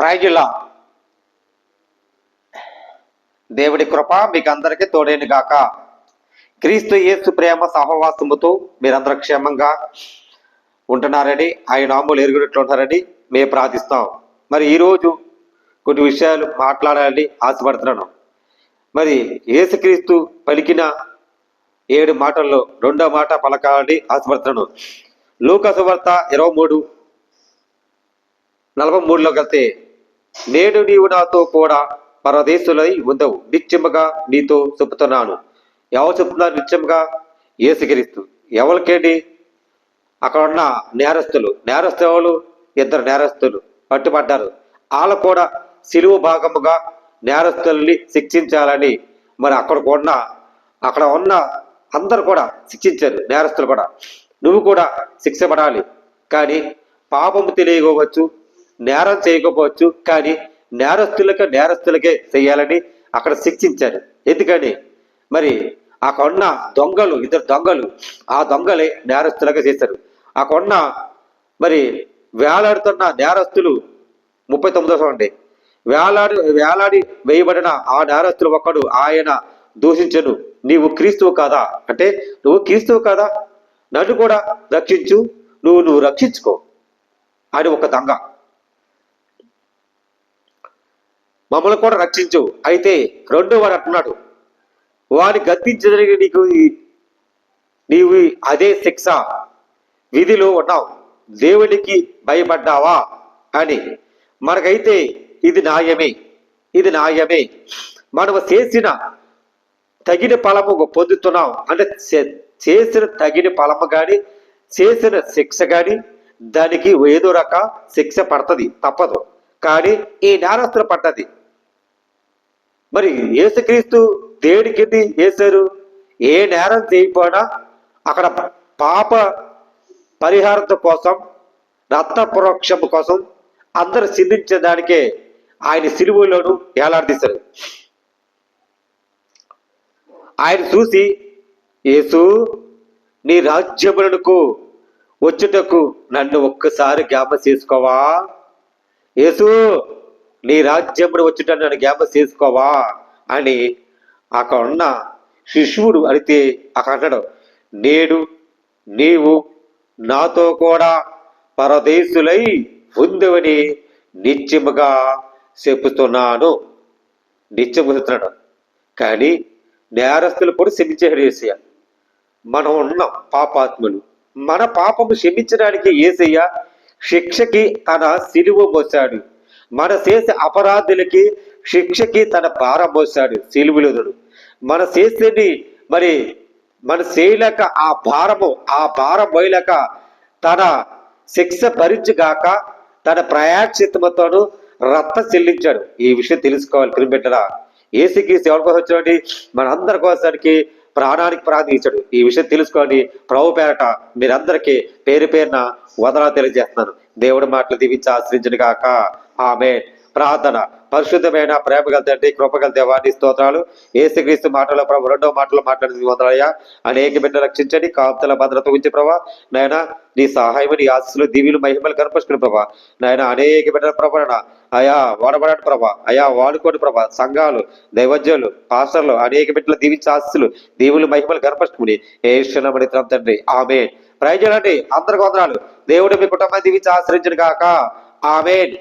ప్రైజులా దేవుడి కృప మీకు అందరికీ తోడేను గాక. క్రీస్తు యేసు ప్రేమ సహవాసముతో మీరందరూ క్షేమంగా ఉంటున్నారని ఆయన నామూలు ఎరుగునట్లు ఉంటారని మేము ప్రార్థిస్తాం. మరి ఈరోజు కొన్ని విషయాలు మాట్లాడాలని ఆశపడుతున్నాను. మరి యేసుక్రీస్తు పలికిన ఏడు మాటల్లో రెండో మాట పలకాలని ఆశపడుతున్నాను. లూకసు వార్త ఇరవై మూడు నలభై మూడులోకి వెళ్తే నేడు నీవు నాతో కూడా పరదేశులై ఉండవు. నిత్యముగా నీతో చెబుతున్నాను. ఎవరు చెప్తున్నారు నిత్యముగా ఏసుక్రీస్తు ఎవరికేంటి? అక్కడ ఉన్న నేరస్తులు నేరస్తులు ఇద్దరు నేరస్తులు. పట్టుబడ్డారు. వాళ్ళు కూడా సిలువు భాగముగా నేరస్తుల్ని శిక్షించాలని మరి అక్కడ ఉన్న అక్కడ ఉన్న అందరు కూడా శిక్షించారు. నేరస్తులు కూడా. నువ్వు కూడా శిక్షపడాలి. కానీ పాపము తెలియకపోవచ్చు. నేరం చేయకపోవచ్చు కానీ నేరస్తులకు నేరస్తులకే చేయాలని అక్కడ శిక్షించారు. ఎందుకని? మరి ఆ కొన్న దొంగలు ఇద్దరు దొంగలు ఆ దొంగలే నేరస్తులుగా చేశారు. ఆ కొన్న మరి వేలాడుతున్న నేరస్తులు ముప్పై తొమ్మిదో అండి. వేలాడి వేలాడి వేయబడిన ఆ నేరస్తులు ఒకడు ఆయన దూషించను. నీవు క్రీస్తువు కాదా? అంటే నువ్వు క్రీస్తువు కాదా? నన్ను కూడా రక్షించు. నువ్వు నువ్వు రక్షించుకో. అని ఒక దొంగ. మమ్మల్ని కూడా రక్షించు. అయితే రెండో వాడు అంటున్నాడు వాడిని గద్దించడానికి నీకు నీవు అదే శిక్ష విధిలో ఉన్నావు. దేవునికి భయపడ్డావా? అని. మనకైతే ఇది న్యాయమే. ఇది న్యాయమే. మనము చేసిన తగిన ఫలము పొందుతున్నాం. అంటే చే- చేసిన తగిన ఫలము కానీ చేసిన శిక్ష కానీ దానికి ఏదో రక శిక్ష పడుతుంది. తప్పదు. కానీ ఈ నేరస్తులు పడ్డది. మరి యేసుక్రీస్తు దేడికి వేశారు? ఏ నేరం చేయకపోయినా అక్కడ పాప పరిహారత కోసం రత్న పరోక్షం కోసం అందరు చిందించడానికే ఆయన సిలువులను ఏలాడదీశారు. ఆయన చూసి యేసు నీ రాజ్యములకు వచ్చుటకు నన్ను ఒక్కసారి జ్ఞాప చేసుకోవా? యేసు నీ రాజ్యమును వచ్చుట నన్ను జ్ఞాపకం చేసుకోవా? అని అక్కడ ఉన్న శిశువుడు అడిగితే అక్కడ అంటాడు నేడు నీవు నాతో కూడా పరదేశులై ఉందవని నిత్యముగా చెప్పుతున్నాను. నిత్యము చెప్తున్నాడు. కానీ నేరస్తులు కూడా క్షమించారు ఏసయ్య మనం ఉన్నాం పాపాత్ములు మన పాపము క్షమించడానికి ఏసయ్య శిక్షకి తన సిలువ మోసాడు మన చేసే అపరాధులకి శిక్షకి తన భారం మోసాడు సిలువులుదుడు మన చేసేది మరి మన చేయలేక ఆ భారము ఆ భారం పోయలేక తన శిక్ష భరించుగాక తన ప్రయాచితముతోను రక్త చెల్లించాడు. ఈ విషయం తెలుసుకోవాలి. క్రిమిబిడ్డరా ఏసీకి ఎవరి కోసం వచ్చాడు మన అందరి కోసానికి ప్రాణానికి ప్రార్థించాడు ఈ విషయం తెలుసుకోండి ప్రభు పేరట మీరందరికీ పేరు పేరున వదనాలు తెలియజేస్తున్నాను. దేవుడి మాటలు దీవించి ఆశ్రయించను కాక ఆమె ప్రార్థన. పరిశుద్ధమైన ప్రేమ గల తండ్రి కృపగల దేవాన్ని స్తోత్రాలు. ఏసుక్రీస్తు మాటల ప్రభు రెండో మాటలు మాట్లాడింది వందలయ్యా అనేక బిడ్డ రక్షించండి. కాపుతల భద్రత ఉంచి ప్రభా. నాయన నీ సహాయం నీ ఆశలు దీవులు మహిమలు కనపరుచుకుని ప్రభా. నాయన అనేక బిడ్డల ప్రభాన అయా వాడబడాడు ప్రభా. అయా వాడుకోడు ప్రభా. సంఘాలు దైవజ్యులు పాస్టర్లు అనేక బిడ్డల దీవించి ఆస్తులు దీవులు మహిమలు కనపరుచుకుని ఏ క్షణమని తండ్రి. ఆమె ప్రయోజనండి అందరికి వందనాలు. దేవుడు మీ కుటుంబాన్ని దీవించి ఆశ్రయించడు కాక ఆమెన్.